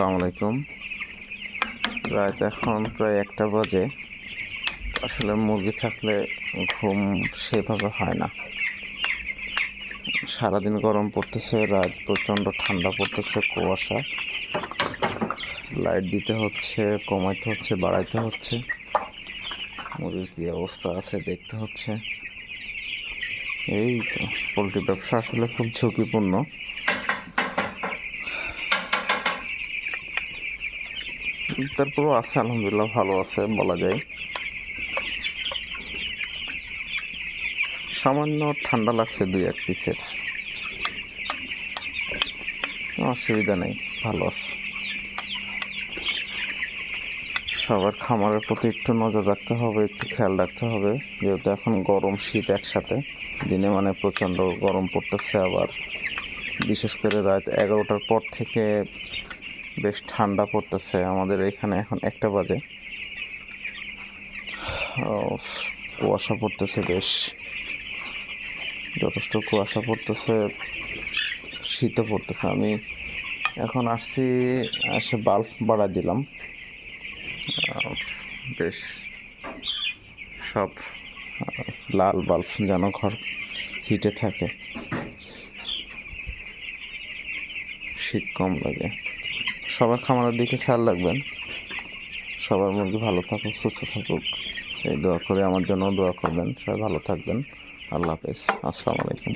আসসালামু আলাইকুম। রাত এখন প্রায় একটা বাজে। আসলে মুরগি থাকলে ঘুম সেভাবে হয় না। সারাদিন গরম পড়তেছে, রাত প্রচণ্ড ঠান্ডা পড়তেছে কুয়াশা। লাইট দিতে হচ্ছে, কমাইতে হচ্ছে, বাড়াইতে হচ্ছে। মুরগির কী অবস্থা আছে দেখতে হচ্ছে। এই তো, পোলট্রি ব্যবসা আসলে খুব ঝুঁকিপূর্ণ। তারপরও আছে, আলহামদুলিল্লাহ ভালো আছে বলা যায়। সামান্য ঠান্ডা লাগছে দুই এক পিসের অসুবিধা নেই, ভালো আছে। সবার খামারের প্রতি একটু নজর রাখতে হবে, একটু খেয়াল রাখতে হবে, যেহেতু এখন গরম শীত একসাথে। দিনে মানে প্রচণ্ড গরম পড়তেছে আবার। বিশেষ করে রাত এগারোটার পর থেকে বেশ ঠান্ডা পড়তেছে আমাদের এখানে এখন একটা বাজে। কুয়াশা পড়তেছে বেশ। যথেষ্ট কুয়াশা পড়তেছে, শীতও পড়তেছে। আমি এখন আসছি, এসে বাল্ব বাড়া দিলাম। বেশ। সব, লাল বাল্ব যেন ঘর হিটে থাকে। শীত কম লাগে। সবার খামারের দিকে খেয়াল রাখবেন। সবার মুরগি ভালো থাকুক, সুস্থ থাকুক। এই দোয়া করে আমার জন্য দোয়া করবেন। সবাই ভালো থাকবেন। আল্লাহ হাফেজ। আসসালামু আলাইকুম।